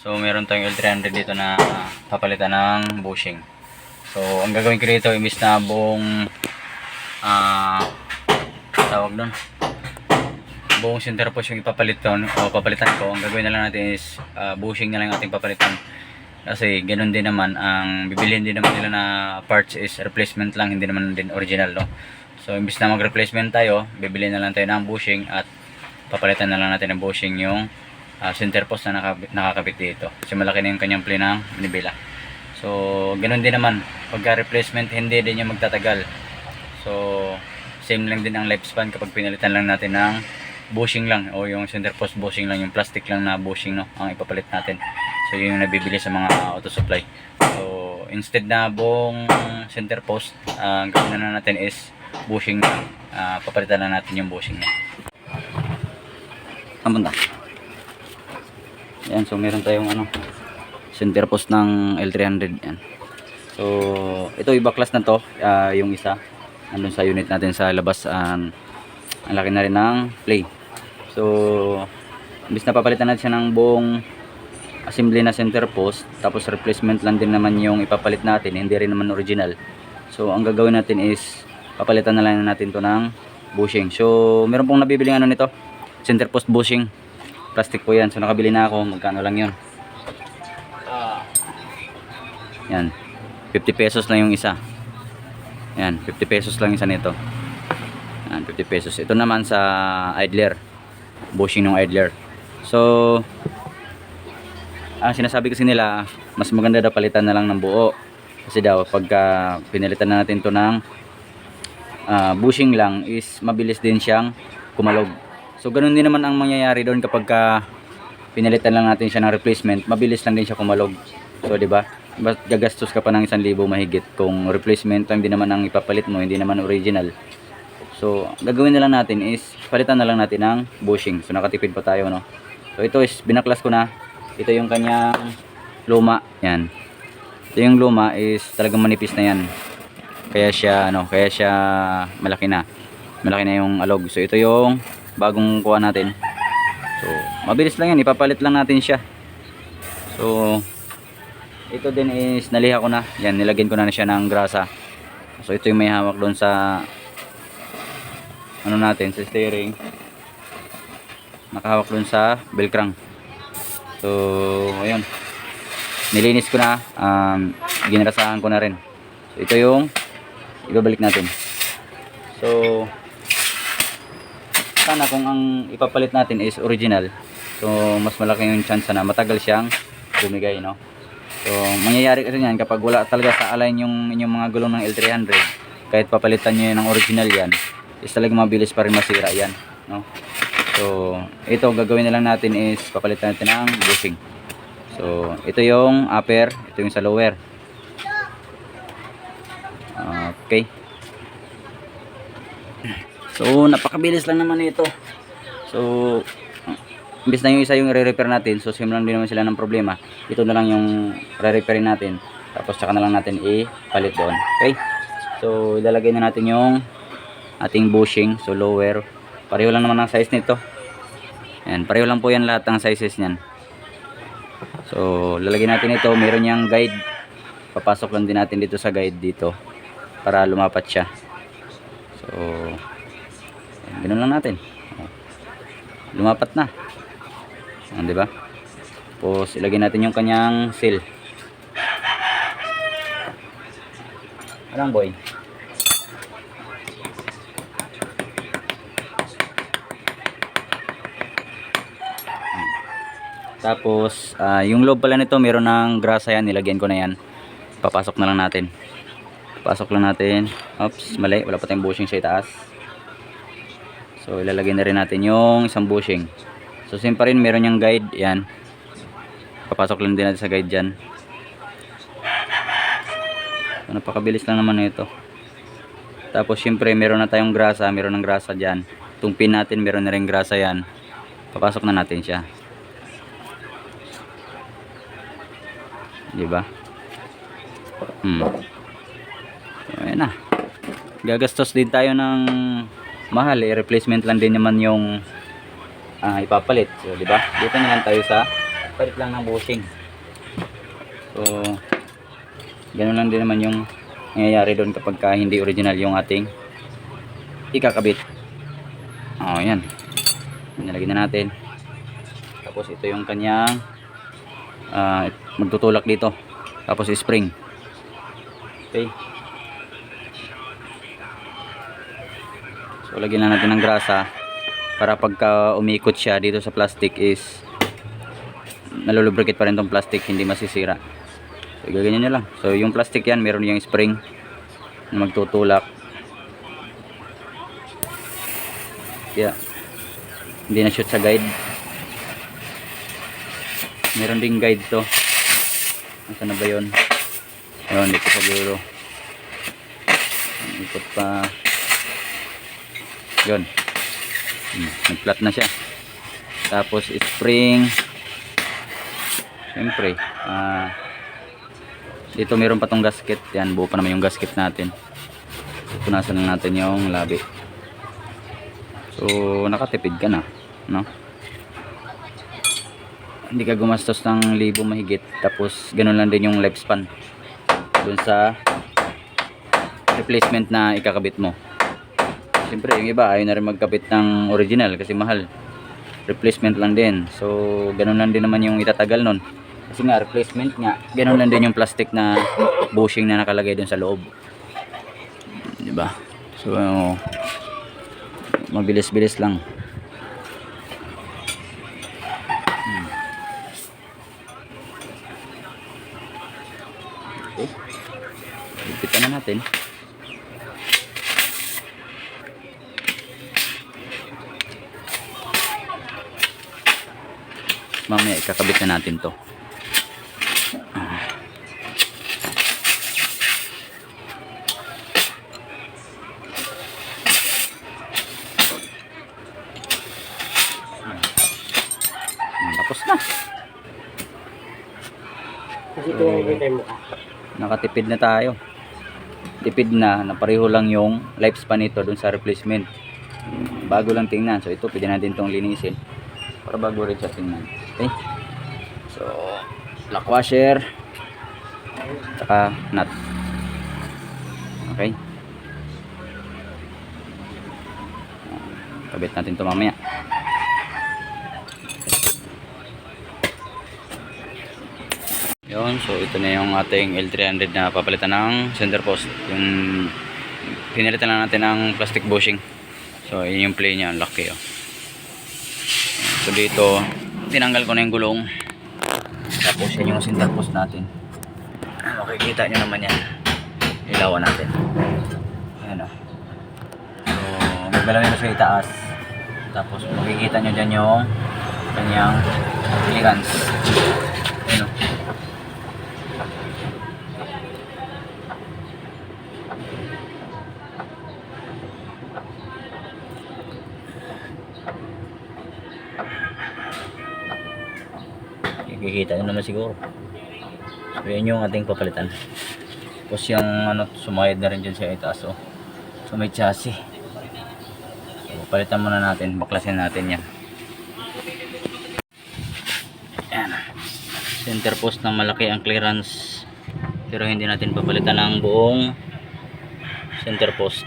So, meron tayong L300 dito na papalitan ng bushing. So, ang gagawin ko dito, imbis na buong ah tawag doon buong center post yung ipapalit ko o papalitan ko. Ang gagawin na lang natin is ah, bushing na lang ating papalitan. Kasi ganun din naman ang bibilihin din naman nila na parts is replacement lang hindi naman din original no? So imbis na mag replacement tayo bibili na lang tayo ng bushing at papalitan na lang natin ng bushing yung ah, center post na nakabit, nakakabit dito. Kasi malaki na yung kanyang plane ng binibila so ganun din naman. Pagka replacement hindi din yung magtatagal. So same lang din ang lifespan kapag pinalitan lang natin ng bushing lang o yung center post bushing lang yung plastic lang na bushing no ang ipapalit natin. So yun yung nabibili sa mga auto supply. So instead na buong center post ah, ang gawin na natin is bushing lang Ah, papalitan na natin yung bushing niya ang banda yan so meron tayong ano center post ng L300 yan so ito ibaklas na to ah, yung isa. Andun sa unit natin sa labas ang ang laki na rin ng play. So imbis na papalitan natin siya ng buong assembly na center post tapos replacement lang din naman yung ipapalit natin hindi rin naman original. So ang gagawin natin is papalitan na lang natin to ng bushing. So meron pong nabibiling ano nito center post bushing plastic po yan. So nakabili na ako. Magkano lang yun? Yan. 50 pesos lang yung isa. Yan 50 pesos lang isa nito. Yan 50 pesos. Ito naman sa idler. Bushing ng idler. So ang sinasabi kasi nila mas maganda daw palitan na lang ng buo. Kasi daw pagka pinalitan na natin to ng ah, bushing lang is mabilis din siyang kumalog so ganun din naman ang mangyayari doon kapag ka pinalitan lang natin siya ng replacement mabilis lang din siya kumalog. So di ba? Ba't gagastos ka pa ng 1,000 mahigit kung replacement lang din naman ang ipapalit mo hindi naman original? So gagawin na lang natin is palitan na lang natin ng bushing. So nakatipid pa tayo no? So ito is binaklas ko na. Ito yung kanyang luma. Yan. Ito yung luma is talagang manipis na yan. Kaya siya ano kaya siya malaki na. Malaki na yung alog. So ito yung bagong kuha natin. So mabilis lang yan. Ipapalit lang natin siya. So ito din is naliha ko na. Yan nilagyan ko na, siya ng grasa. So ito yung may hawak doon sa ano natin sa steering. Nakahawak doon sa bell crank so ayun. Nilinis ko na. Um, ginrasahan ko na rin. So ito yung ibabalik natin. So sana kung ang ipapalit natin is original. So mas malaki yung chance na matagal siyang bumigay no? So mangyayari kasi yan kapag wala talaga sa align yung inyong mga gulong ng L300 kahit papalitan nyo ng original yan is talagang mabilis pa rin masira yan no? So ito gagawin na lang natin is papalitan natin ng bushing. So ito yung upper ito yung sa lower. Okay so napakabilis lang naman ito. So imbis na yung isa yung re-repair natin so same lang din naman sila ng problema. Ito na lang yung re-repair natin. Tapos tsaka na lang natin i-palit doon. Okay? So ilalagay na natin yung ating bushing. So lower. Pareho lang naman ang size nito. Yan pareho lang po yan lahat ng sizes niyan. So lalagay natin ito. Meron niyang guide. Papasok lang din natin dito sa guide dito para lumapat siya. So ganun lang natin lumapat na yan, di ba? Tapos ilagay natin yung kanyang seal. Alang boy. Tapos, ah, yung loob pala nito, meron ng grasa yan. Nilagyan ko na yan. Papasok na lang natin. Papasok lang natin. Oops, mali. Wala pa tayong bushing sa itaas. So, ilalagay na rin natin yung isang bushing. So same pa rin, meron yung guide, yan. Papasok lang din natin sa guide dyan. So, napakabilis lang naman ito. Tapos syempre, meron na tayong grasa, meron ng grasa dyan. Itong pin natin, meron na rin grasa yan. Papasok na natin siya. Di ba? Hmm. So, ayan na. Gagastos din tayo ng mahal eh. Replacement lang din naman yung ah, ipapalit. So, di ba? Dito na lang tayo sa palit lang ng bushing. So, ganun lang din naman yung nangyayari doon kapag ka hindi original yung ating ikakabit. Oh, yan. Nilagyan na natin. Tapos ito yung kanyang ah, magtutulak dito. Tapos spring. Okay. So lagyan na natin ng grasa para pagka umikot siya dito sa plastic is nalulubricate pa rin tong plastic, hindi masisira. So gaganyan nyo lang. So yung plastic yan, meron yung spring na magtutulak. Kaya hindi na shoot sa guide. Meron ding guide to. Nasaan na ba yun? Ayun, dito sa dulo. Ikot pa. Yun. Hmm, Nag-flat na siya. Tapos spring. Siyempre, ah dito meron pa tong gasket. Yan, buo pa naman yung gasket natin. Punasan lang natin yung labi. So, nakatipid ka na, no? Hindi ka gumastos ng libo mahigit. Tapos, ganun lang din yung lifespan. Dun sa replacement na ikakabit mo. Siyempre, yung iba ayaw na rin magkabit ng original kasi mahal. Replacement lang din. So, ganun lang din naman yung itatagal nun. Kasi nga, replacement nga. Ganun lang din yung plastic na bushing na nakalagay dun sa loob. Di ba? So, mabilis-bilis lang. Hmm. Okay. Ipitan na natin. Mamaya ikakabit na natin to. Hmm, Tapos na. Mukha. Nakatipid na tayo. Tipid na, na pareho lang yung lifespan nito dun sa replacement. Bago lang tingnan. So ito, pwede natin itong linisin. Para bago rin siya tingnan. Okay? So, lock washer. Tsaka nut. Okay? Kabit natin ito mamaya. Yun, so ito na yung ating L300 na papalitan ng center post. Yung pinalitan lang natin ng plastic bushing. So yun yung play niya, ang laki oh. So dito, tinanggal ko na yung gulong. Tapos yan yung center natin. Makikita nyo naman yan. Ilawan natin. Ayan oh. So, magbalawin ko sa itaas. Tapos makikita nyo dyan yung kanyang clearance. Ayan oh. Kikita nyo naman siguro. So, yun yung ating papalitan. Tapos yung ano, sumayad na rin dyan sa itaas. Oh. So may chassis. So palitan muna natin. Baklasin natin yan. Yan. Center post na malaki ang clearance. Pero hindi natin papalitan ng buong center post.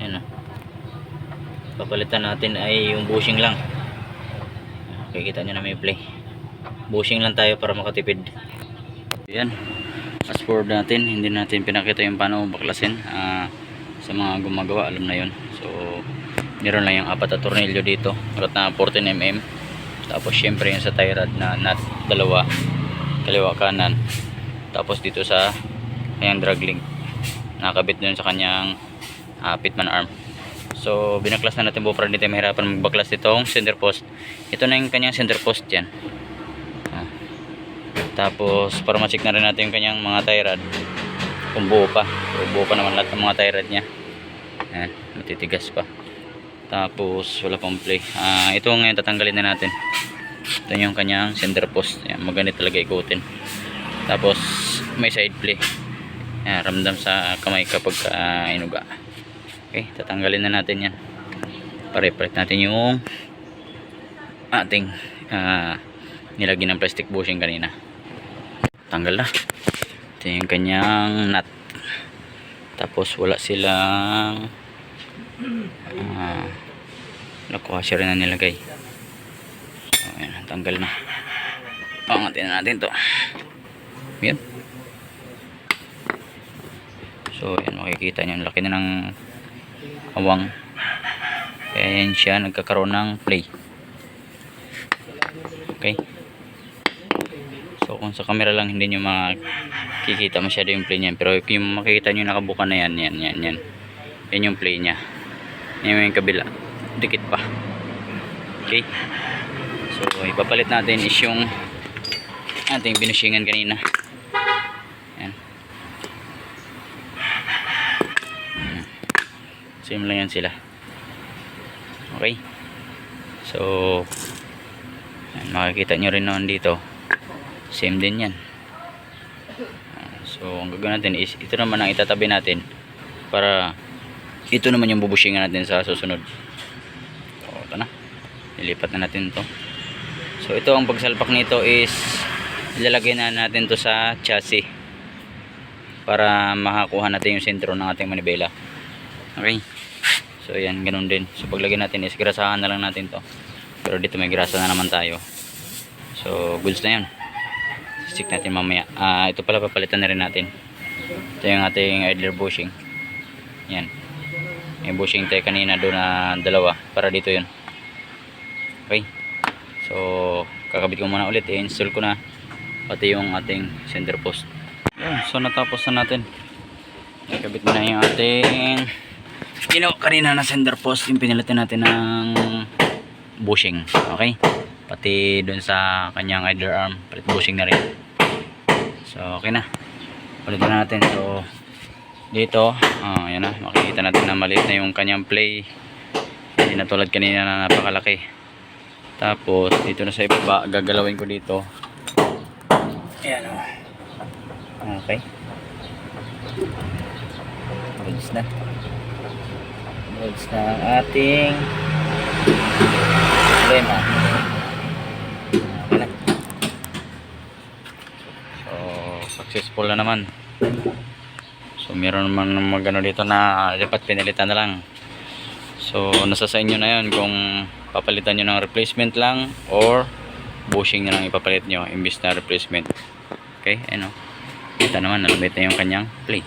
Yan oh. Papalitan natin ay yung bushing lang. Kikita nyo na may play bushing lang tayo para makatipid. Yan. Fast forward natin hindi natin pinakita yung paano baklasin Ah, sa mga gumagawa alam na yun. So meron lang yung apat na tornilyo dito. Ulat na 14mm tapos syempre yung sa tie rod na nut dalawa kaliwa kanan. Tapos dito sa kanyang drag link. Nakabit dun sa kanyang ah, pitman arm. So binaklas na natin buo para hindi tayo mahirapan magbaklas itong center post. Ito na yung kanyang center post yan. Tapos para ma-check na rin natin yung kanyang mga tie rod kung buo pa. So, buo pa naman lahat ng mga tie rod niya. Ayan, matitigas pa. Tapos wala pang play. Ah, ito ngayon tatanggalin na natin. Ito yung kanyang center post. Ayan, maganda talaga ikutin. Tapos may side play. Ayan, ramdam sa kamay kapag ah, inuga. Okay, tatanggalin na natin yan. Pare-palit natin yung ating ah, nilagyan ng plastic bushing kanina. Tanggal na. Ito yung kanyang nut. Tapos wala silang ah lock washer na nilagay. So, ayan, tanggal na. Pangatin na natin to. Yan. So, ayan, makikita nyo. ang Laki na ng awang. Kaya yan siya nagkakaroon ng play. Okay. So, kung sa camera lang hindi nyo makikita masyado yung play niyan. Pero yung makikita nyo nakabuka na yan, yan, yan, yan. Yan yung play niya. Yan yung kabila. Dikit pa. Okay. So, ipapalit natin is yung ating binushingan kanina. Yan. Same lang yan sila. Okay. So, yan, makikita nyo rin naman dito. Same din yan. Ah, So, ang gagawin natin is, ito naman ang itatabi natin para ito naman yung bubushingan natin sa susunod. So, ito na. Nilipat na natin to. So, ito ang pagsalpak nito is ilalagay na natin to sa chassis para makakuha natin yung sentro ng ating manibela. Okay. So, yan. Ganun din. So, paglagay natin is grasahan na lang natin to. Pero dito may grasa na naman tayo. So, goods na yun. Stick natin mamaya. Ah, ito pala papalitan na rin natin. Ito yung ating idler bushing. Yan. May bushing tayo kanina doon na dalawa. Para dito yun. Okay. So, kakabit ko muna ulit. I-install ko na pati yung ating center post. Yan. So, natapos na natin. Nakabit na yung ating ginawa kanina na center post. Yung pinalitan natin ng bushing. Okay. Pati doon sa kanyang idler arm. Palit bushing na rin. So, okay na. Palitan na natin. So, dito, oh, yan na. Makikita natin na maliit na yung kanyang play. Hindi na tulad kanina na napakalaki. Tapos, dito na sa ibaba, gagalawin ko dito. Ayan o. Okay. Goods na. Goods na ating problema. Okay na. So, successful na naman. So, meron naman magano dito na dapat pinalitan na lang. So, nasa sa inyo na yun kung papalitan nyo ng replacement lang or bushing na lang ipapalit nyo imbis na replacement. Okay, ano. Kita naman, nalamit na yung kanyang play.